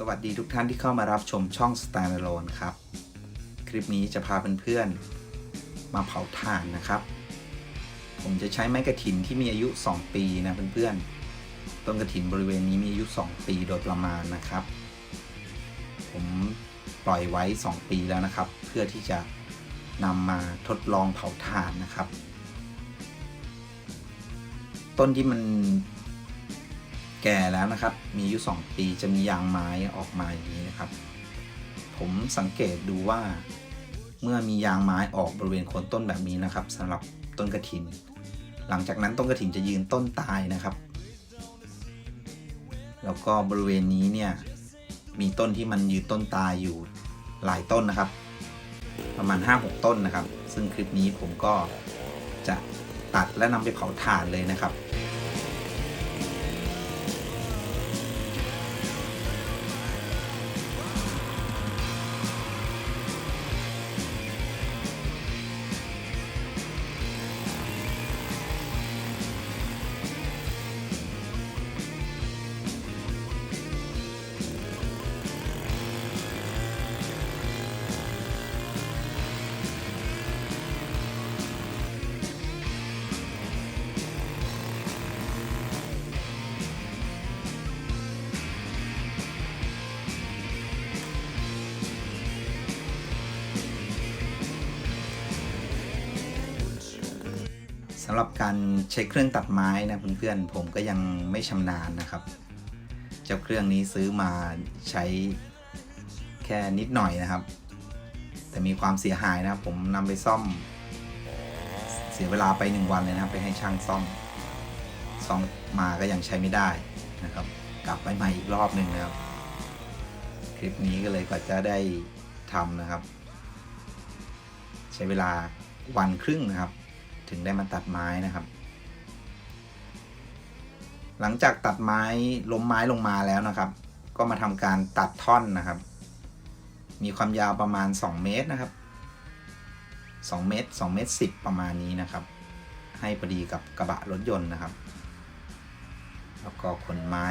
สวัสดีทุกท่านที่เข้ามารับชมช่อง Standalone ครับ คลิปนี้จะพาเพื่อนๆมาเผาถ่านนะครับ ผมจะใช้ไม้กระถินที่มีอายุ 2 ปีนะเพื่อนๆ ต้นกระถินบริเวณนี้มีอายุ 2 ปีโดยประมาณนะครับ ผมปล่อยไว้ 2 ปีแล้วนะครับ เพื่อที่จะนำมาทดลองเผาถ่านนะครับ ต้นที่มัน แก่แล้วนะครับ มีอายุ 2 ปีจะมียางไม้ออกมาอย่างนี้นะครับ ผมสังเกตดูว่า เมื่อมียางไม้ออกบริเวณโคนต้นแบบนี้นะครับสำหรับต้นกระถิน หลังจากนั้นต้นกระถินจะยืนต้นตายนะครับ แล้วก็บริเวณนี้เนี่ยมีต้นที่มันยืนต้นตายอยู่หลายต้นนะครับ ประมาณ 5-6 ต้นนะครับ ซึ่งคลิปนี้ผมก็จะตัดและนำไปเผาถ่านเลยนะครับ หรับการใช้เครื่องตัดไม้นะเพื่อนๆผมก็ยังไม่ชำนาญนะครับ เจ้าเครื่องนี้ซื้อมาใช้แค่นิดหน่อยนะครับ แต่มีความเสียหายนะครับ ผมนำไปซ่อม เสียเวลาไปหนึ่งวันเลยนะครับ ไปให้ช่างซ่อม ซ่อมมาก็ยังใช้ไม่ได้นะครับ กลับไปใหม่อีกรอบหนึ่งนะครับ คลิปนี้ก็เลยกว่าจะได้ทำนะครับ ใช้เวลาวันครึ่งนะครับ ถึงได้มาตัดไม้นะครับ หลังจากตัดไม้ล้มไม้ลงมาแล้วนะครับ ก็มาทำการตัดท่อนนะครับ มีความยาวประมาณ 2 เมตรนะครับ 2 เมตร2เมตร10 ประมาณนี้นะครับ ให้พอดีกับกระบะรถยนต์นะครับ แล้วก็ขนไม้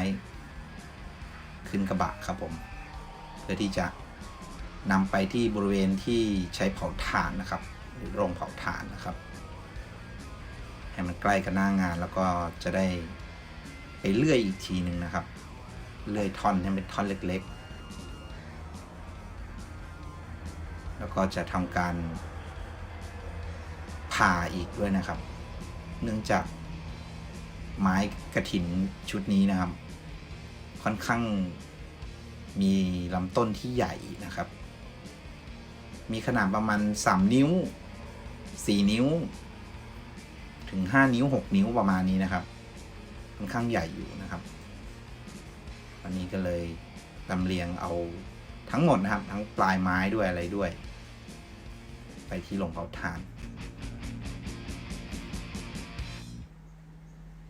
ขึ้นกระบะครับผม เพื่อที่จะนำไปที่บริเวณที่ใช้เผาถ่านนะครับ หรือโรงเผาถ่านนะครับ ให้มันใกล้กับหน้างานแล้วก็จะได้ไปเลื่อยอีกทีหนึ่งนะครับ เลื่อยท่อนให้เป็นท่อนเล็กๆ แล้วก็จะทำการผ่าอีกด้วยนะครับ เนื่องจากไม้กระถินชุดนี้นะครับ ค่อนข้างมีลำต้นที่ใหญ่นะครับ มีขนาดประมาณ 3 นิ้ว 4 นิ้ว ถึง 5 นิ้ว 6 นิ้วประมาณนี้นะครับค่อนข้างใหญ่อยู่นะครับ วันนี้ก็เลยลำเลียงเอาทั้งหมดนะครับ ทั้งปลายไม้ด้วยอะไรด้วย ไปที่โรงเผาถ่าน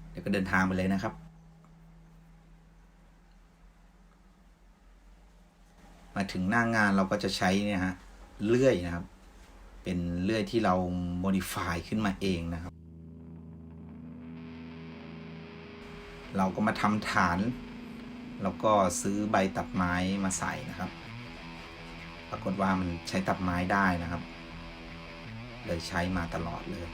เดี๋ยวก็เดินทางไปเลยนะครับ มาถึงหน้างานเราก็จะใช้เนี่ยฮะเลื่อยนะครับ เป็นเลื่อยที่เราโมดิฟายขึ้นมาเองนะครับ เราก็มาทำฐาน แล้วก็ซื้อใบตัดไม้มาใส่นะครับ ปรากฏว่ามันใช้ตัดไม้ได้นะครับ เลยใช้มาตลอดเลย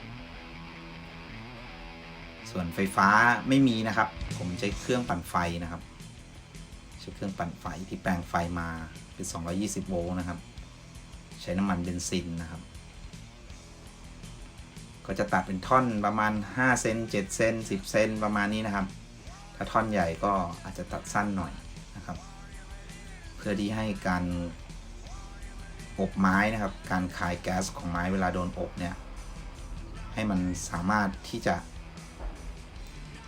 ส่วนไฟฟ้าไม่มีนะครับ ผมใช้เครื่องปั่นไฟนะครับ ใช้เครื่องปั่นไฟที่แปลงไฟมาเป็น 220 โวลต์นะครับ ใช้น้ำมันเบนซินนะครับ ก็จะตัดเป็นท่อนประมาณ 5 เซน7เซน10 เซนประมาณนี้นะครับ ถ้าท่อนใหญ่ก็อาจจะตัดสั้นหน่อยนะครับ เพื่อที่ให้การอบไม้นะครับ การคายแก๊สของไม้เวลาโดนอบเนี่ยให้มันสามารถที่จะ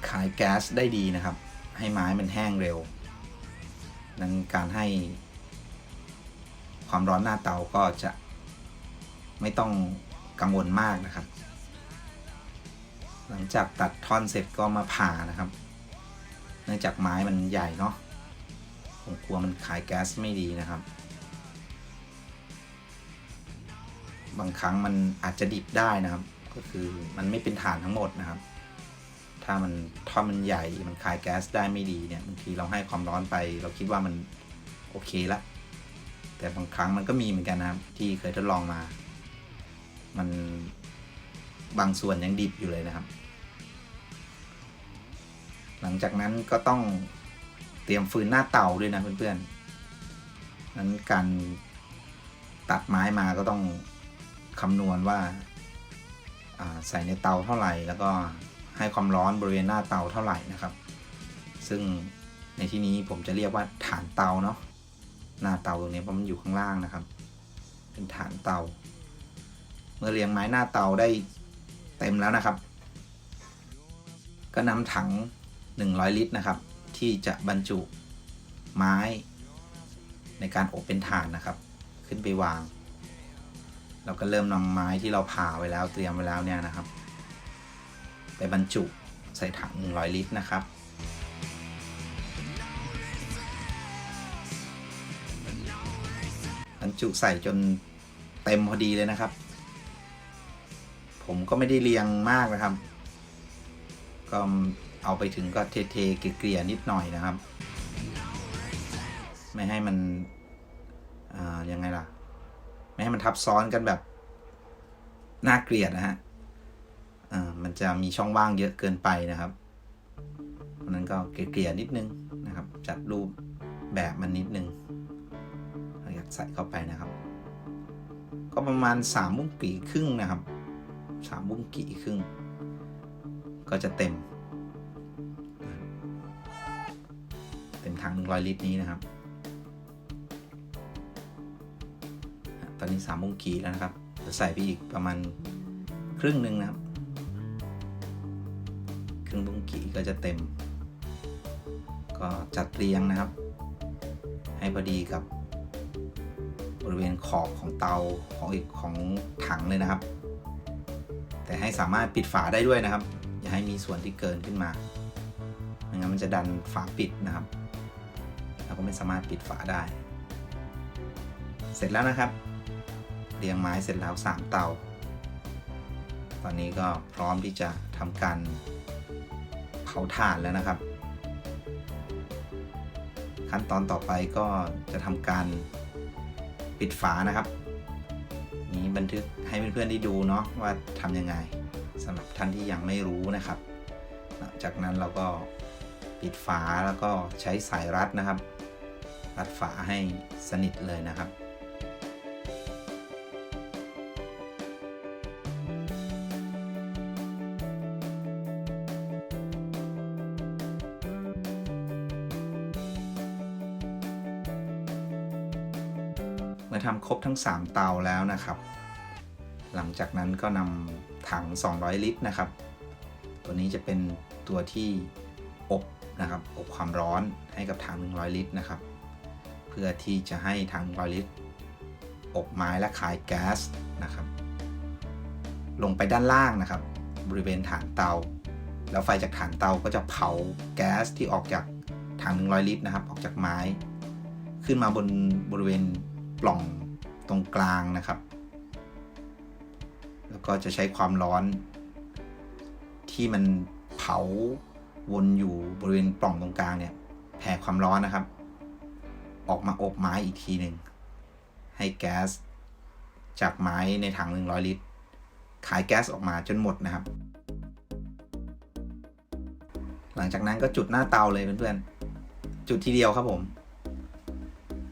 คายแก๊สได้ดีนะครับ ให้ไม้มันแห้งเร็ว นั้นการให้ความร้อนหน้าเตาก็จะไม่ต้องกังวลมากนะครับ หลังจากตัดท่อนเสร็จก็มาผ่านะครับ เนื่องจากไม้มันใหญ่เนาะผมกลัวมันขายแก๊สไม่ดีนะครับ บางครั้งมันอาจจะดิบได้นะครับ ก็คือมันไม่เป็นฐานทั้งหมดนะครับ ถ้ามันท่อมันใหญ่มันคายแก๊สได้ไม่ดีเนี่ยบางทีเราให้ความร้อนไป เราคิดว่ามันโอเคละแต่บางครั้งมันก็มีเหมือนกันนะครับ ที่เคยทดลองมา มันบางส่วนยังดิบอยู่เลยนะครับ หลังจากนั้นก็ต้องเตรียมฟืนหน้าเตาด้วยนะเพื่อนๆนั้นการตัดไม้มาก็ต้องคำนวณว่าใส่ในเตาเท่าไหร่ แล้วก็ให้ความร้อนบริเวณหน้าเตาเท่าไหร่นะครับ ซึ่งในที่นี้ผมจะเรียกว่าฐานเตาเนาะหน้าเตาตรงนี้เพราะมันอยู่ข้างล่างนะครับ เป็นฐานเตา เมื่อเรียงไม้หน้าเตาได้เต็มแล้วนะครับ ก็นำถัง 100 ลิตรนะครับ ที่จะบรรจุไม้ในการอบเป็นฐานนะครับ ขึ้นไปวาง เราก็เริ่มนำไม้ที่เราผ่าไว้แล้วเตรียมไว้แล้วเนี่ยนะครับ ไปบรรจุใส่ถัง 100 ลิตรนะครับบรรจุใส่จนเต็มพอดีเลยนะครับ ผมก็ไม่ได้เรียงมากนะครับ ก็ เอาไปถึงก็เทเทๆเกลี่ยนิดหน่อยนะครับ ไม่ให้มันอ่ายังไงล่ะ ไม่ให้มันทับซ้อนกันแบบน่าเกลียดนะฮะอ่ามันจะมีช่องว่างเยอะเกินไปนะครับเพราะนั้นก็เกลี่ยนิดนึงนะครับ จัดรูปแบบมันนิดนึงอยากใส่เข้าไปนะครับ ก็ประมาณสามบุ้งกี่ครึ่งนะครับสามบุ้งกี่ครึ่ง ก็จะเต็ม เต็มถังหนึ่งร้อยลิตรนี้นะครับ ตอนนี้สามบุ้งกีแล้วนะครับจะใส่ไปอีกประมาณครึ่งหนึ่งนะครับ ครึ่งบุ้งกีก็จะเต็ม ก็จัดเรียงนะครับ ให้พอดีกับบริเวณขอบของเตาของอีกของถังเลยนะครับ แต่ให้สามารถปิดฝาได้ด้วยนะครับ อย่าให้มีส่วนที่เกินขึ้นมาไม่งั้นมันจะดันฝาปิดนะครับ ก็ไม่สามารถปิดฝาได้ เสร็จแล้วนะครับ เรียงไม้เสร็จแล้ว 3 เตา ตอนนี้ก็พร้อมที่จะทำการเผาถ่านแล้วนะครับ ขั้นตอนต่อไปก็จะทำการปิดฝานะครับนี้บันทึกให้เพื่อนๆได้ดูเนาะว่าทำยังไงสำหรับท่านที่ยังไม่รู้นะครับ จากนั้นเราก็ปิดฝาแล้วก็ใช้สายรัดนะครับ รัดฝาให้สนิทเลยนะครับ เมื่อทำครบทั้ง 3 เตาแล้วนะครับ หลังจากนั้นก็นำถัง 200 ลิตรนะครับ ตัวนี้จะเป็นตัวที่อบนะครับอบความร้อนให้กับถัง 100 ลิตรนะครับ พื่อที่จะให้ถัง100ลิตรอบไม้และคายแก๊สนะครับ ลงไปด้านล่างนะครับ บริเวณฐานเตา แล้วไฟจากฐานเตาก็จะเผาแก๊สที่ออกจากถัง100 ลิตรนะครับ ออกจากไม้ ขึ้นมาบนบริเวณปล่องตรงกลางนะครับ แล้วก็จะใช้ความร้อน ที่มันเผาวนอยู่บริเวณปล่องตรงกลางเนี่ยแผ่ความร้อนนะครับ ออกมาอบไม้อีกทีหนึ่ง ให้แก๊สจากไม้ในถัง100ลิตร ขายแก๊สออกมาจนหมดนะครับ หลังจากนั้นก็จุดหน้าเตาเลยเพื่อนๆ จุดทีเดียวครับผม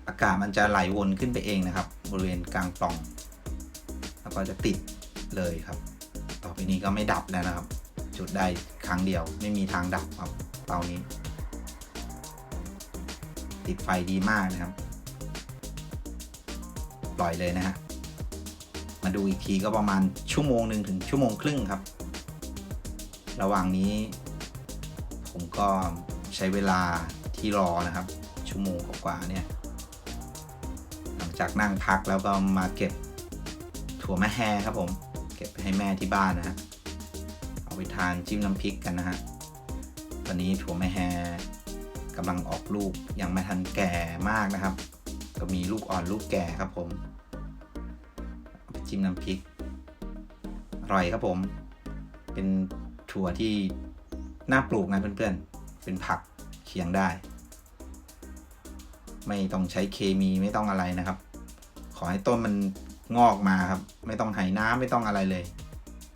อากาศมันจะไหลวนขึ้นไปเองนะครับ บริเวณกลางปล่อง แล้วก็จะติดเลยครับ ต่อไปนี้ก็ไม่ดับแล้วนะครับ จุดได้ครั้งเดียวไม่มีทางดับครับเตานี้ ติดไฟดีมากนะครับ ปล่อยเลยนะฮะ มาดูอีกทีก็ประมาณชั่วโมงหนึ่งถึงชั่วโมงครึ่งครับ ระหว่างนี้ ผมก็ใช้เวลาที่รอนะครับ ชั่วโมงกว่าเนี่ย หลังจากนั่งพักแล้วก็มาเก็บถั่วมะแฮครับผม เก็บให้แม่ที่บ้านนะฮะ เอาไปทานจิ้มน้ำพริกกันนะฮะ ตอนนี้ถั่วมะแฮ กำลังออกลูกยังไม่ทันแก่มากนะครับ ก็มีลูกอ่อนลูกแก่ครับผมจิ้มน้ำพริกอร่อยครับผม เป็นถั่วที่น่าปลูกนะเพื่อนๆ เป็นผักเคียงได้ ไม่ต้องใช้เคมีไม่ต้องอะไรนะครับ ขอให้ต้นมันงอกมาครับ ไม่ต้องไหน้ำไม่ต้องอะไรเลย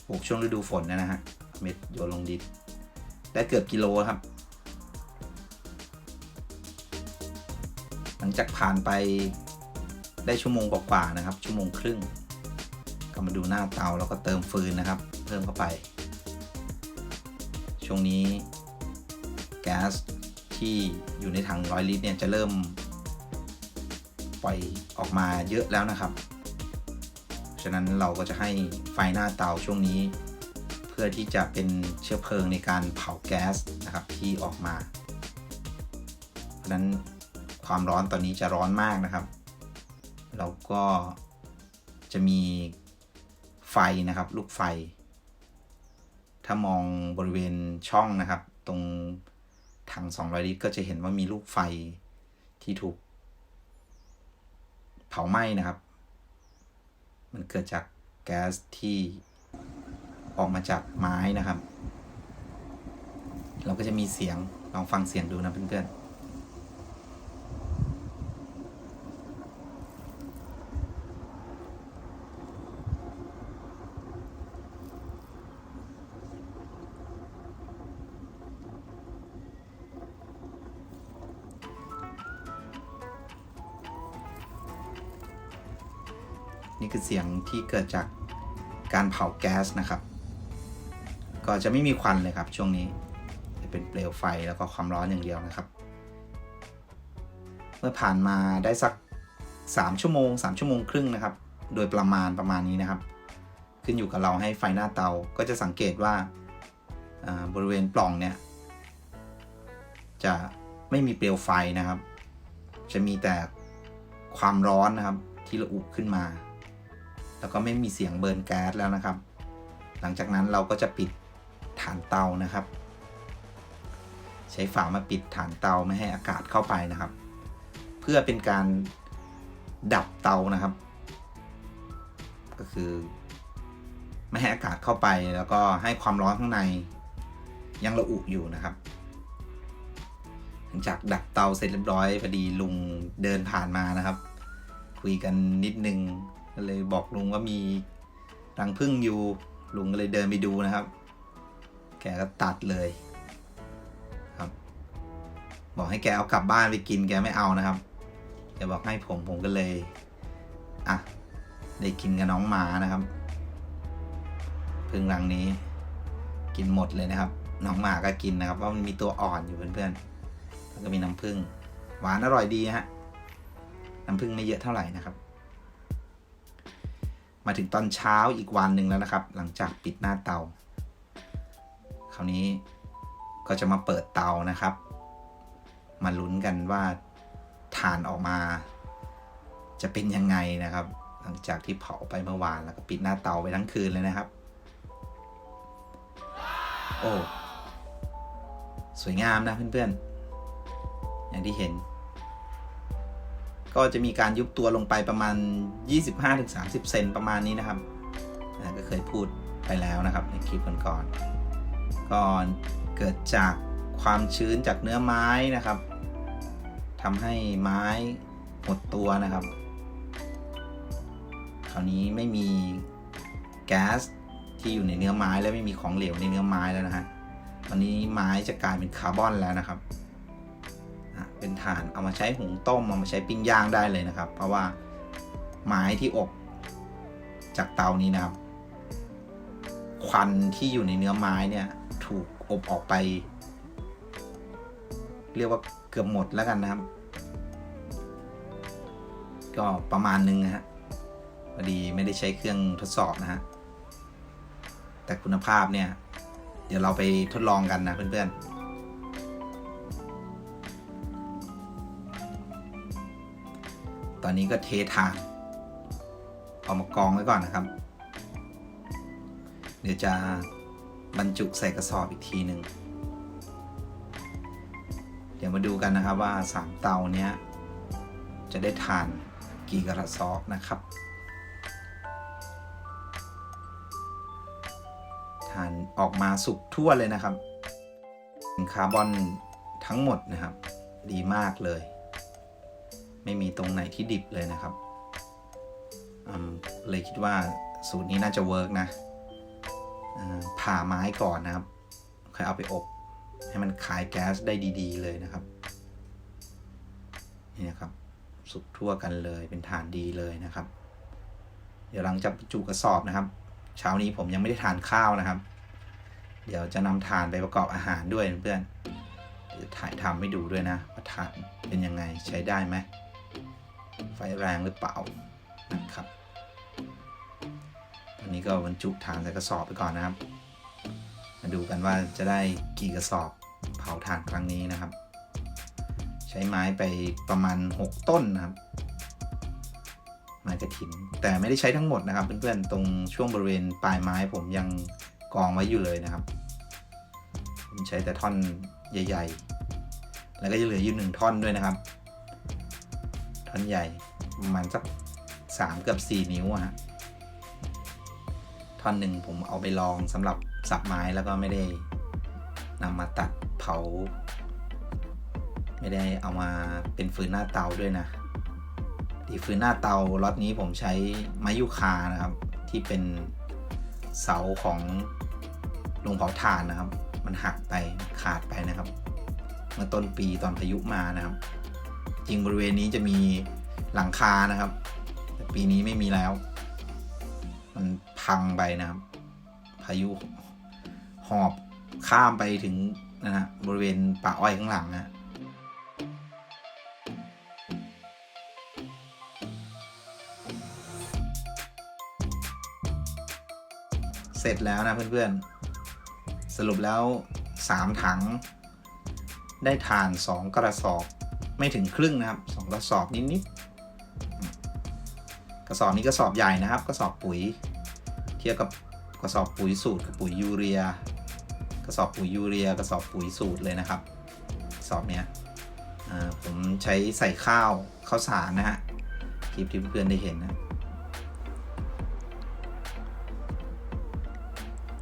ปลูกช่วงฤดูฝนนะฮะเม็ดโยนลงดินได้เกือบกิโลครับ ลังจากผ่านไปได้ชั่วโมงกว่าๆนะครับ ชั่วโมงครึ่ง ก็มาดูหน้าเตาแล้วก็เติมฟืนนะครับ เพิ่มเข้าไป ช่วงนี้แก๊สที่อยู่ในถังร้อยลิตรเนี่ยจะเริ่ม ปล่อยออกมาเยอะแล้วนะครับ ฉะนั้นเราก็จะให้ไฟหน้าเตาช่วงนี้ เพื่อที่จะเป็นเชื้อเพลิงในการเผาแก๊สนะครับที่ออกมา เพราะฉะนั้น ความร้อนตอนนี้จะร้อนมากนะครับ แล้วก็จะมีไฟนะครับ ลูกไฟ ถ้ามองบริเวณช่องนะครับ ตรงถัง 200 ลิตร ก็จะเห็นว่ามีลูกไฟที่ถูก เผาไหม้นะครับ มันเกิดจากแก๊สที่ออกมาจากไม้นะครับ เราก็จะมีเสียงลองฟังเสียงดูนะเพื่อนๆ นี่คือเสียงที่เกิดจากการเผาแก๊สนะครับ ก็จะไม่มีควันเลยครับช่วงนี้ จะเป็นเปลวไฟแล้วก็ความร้อนอย่างเดียวนะครับ เมื่อผ่านมาได้สัก 3 ชั่วโมง 3 ชั่วโมงครึ่งนะครับ โดยประมาณประมาณนี้นะครับ ขึ้นอยู่กับเราให้ไฟหน้าเตาก็จะสังเกตว่าอ่าบริเวณปล่องเนี่ย จะไม่มีเปลวไฟนะครับ จะมีแต่ความร้อนนะครับที่ระอุขึ้นมา แล้วก็ไม่มีเสียงเบิร์นแก๊สแล้วนะครับ หลังจากนั้นเราก็จะปิดฐานเตานะครับ ใช้ฝามาปิดฐานเตาไม่ให้อากาศเข้าไปนะครับ เพื่อเป็นการดับเตานะครับ ก็คือ ไม่ให้อากาศเข้าไปแล้วก็ให้ความร้อนข้างในยังระอุอยู่นะครับ หลังจากดับเตาเสร็จเรียบร้อยพอดีลุงเดินผ่านมานะครับ คุยกันนิดนึง ก็เลยบอกลุงว่ามีรังผึ้งอยู่ ลุงก็เลยเดินไปดูนะครับ แกก็ตัดเลยครับ บอกให้แกเอากลับบ้านไปกินแกไม่เอานะครับแกบอกให้ผมผมก็เลยอะได้กินกับน้องหมานะครับ พึ่งรังนี้ กินหมดเลยนะครับ น้องหมาก็กินนะครับ เพราะมันมีตัวอ่อนอยู่เพื่อนๆแล้วก็มีน้ำผึ้งหวานอร่อยดีฮะน้ำผึ้งไม่เยอะเท่าไหร่นะครับ มาถึงตอนเช้าอีกวันหนึ่งแล้วนะครับ หลังจากปิดหน้าเตา คราวนี้ก็จะมาเปิดเตานะครับ มาลุ้นกันว่าฐานออกมา จะเป็นยังไงนะครับ หลังจากที่เผาไปเมื่อวานแล้วก็ปิดหน้าเตาไปทั้งคืนเลยนะครับ โอ้สวยงามนะเพื่อนๆอย่างที่เห็น ก็จะมีการยุบตัวลงไปประมาณ 25-30 เซนประมาณนี้นะครับก็เคยพูดไปแล้วนะครับในคลิปก่อนๆก็เกิดจากความชื้นจากเนื้อไม้นะครับทำให้ไม้หดตัวนะครับ คราวนี้ไม่มีแก๊สที่อยู่ในเนื้อไม้และไม่มีของเหลวในเนื้อไม้แล้วนะฮะตอนนี้ไม้จะกลายเป็นคาร์บอนแล้วนะครับ เป็นถ่านเอามาใช้หุงต้มเอามาใช้ปิ้งย่างได้เลยนะครับ เพราะว่าไม้ที่อบจากเตานี้นะครับ ควันที่อยู่ในเนื้อไม้เนี่ย ถูกอบออกไป เรียกว่าเกือบหมดแล้วกันนะครับ ก็ประมาณนึงนะฮะพอดีไม่ได้ใช้เครื่องทดสอบนะฮะแต่คุณภาพเนี่ย เดี๋ยวเราไปทดลองกันนะเพื่อนๆ นนี้ก็เทถ่านเอามากองไว้ก่อนนะครับ เดี๋ยวจะบรรจุใส่กระสอบอีกทีหนึ่งเดี๋ยวมาดูกันนะครับว่าสามเตาเนี้ยจะได้ทานกี่กระสอบนะครับทานออกมาสุกทั่วเลยนะครับคาร์บอนทั้งหมดนะครับ ดีมากเลย ไม่มีตรงไหนที่ดิบเลยนะครับ เลยคิดว่าสูตรนี้น่าจะเวิร์กนะผ่าไม้ก่อนนะครับค่อยเอาไปอบ ให้มันคายแก๊สได้ดีๆเลยนะครับ นี่นะครับ สุกทั่วกันเลยเป็นฐานดีเลยนะครับ เดี๋ยวหลังจากจุกระสอบนะครับ เช้านี้ผมยังไม่ได้ทานข้าวนะครับ เดี๋ยวจะนำทานไปประกอบอาหารด้วยเพื่อนถ่ายทำให้ดูด้วยนะว่าทานเป็นยังไงใช้ได้ไหม ไฟแรงหรือเปล่านะครับตอนนี้ก็บรรจุทานใส่กระสอบไปก่อนนะครับ มาดูกันว่าจะได้กี่กระสอบเผาถ่านครั้งนี้นะครับ ใช้ไม้ไปประมาณ 6 ต้นนะครับไม้กระถิน แต่ไม่ได้ใช้ทั้งหมดนะครับ เพื่อนๆตรงช่วงบริเวณปลายไม้ผมยังกองไว้อยู่เลยนะครับผมใช้แต่ท่อนใหญ่ ๆ แล้วก็จะเหลืออยู่หนึ่งท่อนด้วยนะครับ ท่อนใหญ่ มาณสักสามเกือบสี่นิ้วอะฮะท่อนหนึ่งผมเอาไปลองสำหรับสับไม้แล้วก็ไม่ได้นำมาตัดเผา ไม่ได้เอามาเป็นฟืนหน้าเตาด้วยนะดีฟืนหน้าเตาล็อตนี้ผมใช้ไม้ยูคานะครับ ที่เป็นเสาของโรงเผาถ่านนะครับ มันหักไปขาดไปนะครับ เมื่อต้นปีตอนพายุมานะครับ จริงบริเวณนี้จะมี หลังคานะครับ แต่ปีนี้ไม่มีแล้ว มันพังไปนะครับ พายุหอบข้ามไปถึงนะฮะบริเวณป่าอ้อยข้างหลังนะเสร็จแล้วนะเพื่อนๆ สรุปแล้ว 3 ถัง ได้ทาน 2 กระสอบ ไม่ถึงครึ่งนะครับ 2 กระสอบนิดๆ กระสอบนี้กระสอบใหญ่นะครับ กระสอบปุ๋ย เทียบกับกระสอบปุ๋ยสูตรกับปุ๋ยยูเรีย กระสอบปุ๋ยยูเรีย กระสอบปุ๋ยสูตรเลยนะครับสอบเนี้ยผมใช้ใส่ข้าวข้าวสารนะฮะคลิปที่เพื่อนได้เห็นนะ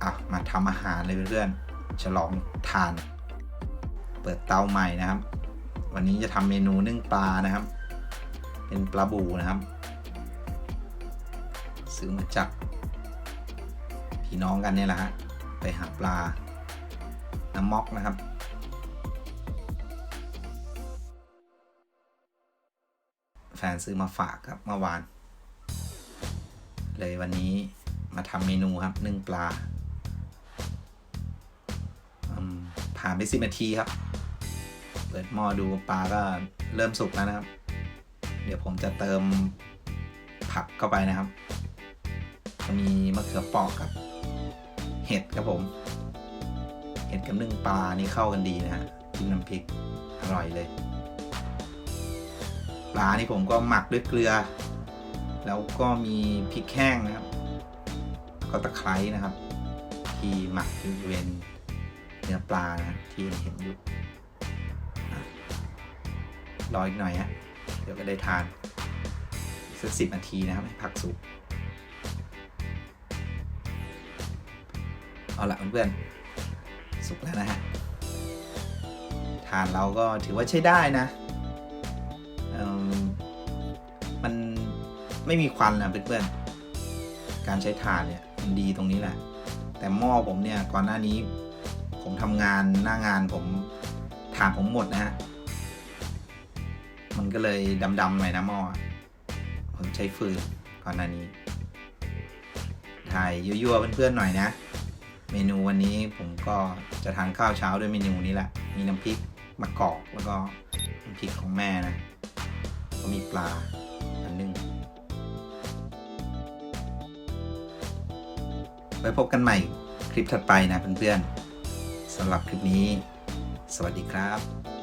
อะมาทำอาหารเลยเพื่อนๆฉลองทาน เปิดเตาใหม่นะครับ วันนี้จะทำเมนูนึ่งปลานะครับ เป็นปลาบูนะครับ ซื้อมาจากพี่น้องกันเนี่ยแหละฮะ ไปหาปลา น้ำม็อกนะครับ แฟนซื้อมาฝากครับเมื่อวาน เลยวันนี้มาทำเมนูครับนึ่งปลาผ่านไปสิบนาทีครับ เปิดหม้อดูปลาก็เริ่มสุกแล้วนะครับ เดี๋ยวผมจะเติมผักเข้าไปนะครับ มีมะเขือปอกกับ เห็ดครับผม เห็ดกับนึ่งปลานี่เข้ากันดีนะฮะจิ้มน้ำพริกอร่อยเลย ปลานี่ผมก็หมักด้วยเกลือ แล้วก็มีพริกแห้งนะครับก็ตะไคร้นะครับ ที่หมักอยู่บริเวณเนื้อปลานะที่เห็นอยู่รออีกหน่อยฮะเดี๋ยวก็ได้ทานสักสิบนาทีนะครับให้ผักสุก เอาละเพื่อนๆสุกแล้วนะฮะทานเราก็ถือว่าใช้ได้นะมันไม่มีควันนะเพื่อนๆการใช้ถ่านเนี่ยมันดีตรงนี้แหละ แต่หม้อผมเนี่ยก่อนหน้านี้ ผมทำงานหน้างานผมถ่านผมหมดนะฮะมันก็เลยดำๆหน่อยนะหม้อผมใช้ฟืนก่อนหน้านี้ถ่ายยั่วๆเพื่อนๆหน่อยนะ เมนูวันนี้ผมก็จะทานข้าวเช้าด้วยเมนูนี้แหละ มีน้ำพริกมะกอกแล้วก็น้ำพริกของแม่นะ ก็มีปลาอันนึงไว้พบกันใหม่คลิปถัดไปนะเพื่อนๆสำหรับคลิปนี้ สวัสดีครับ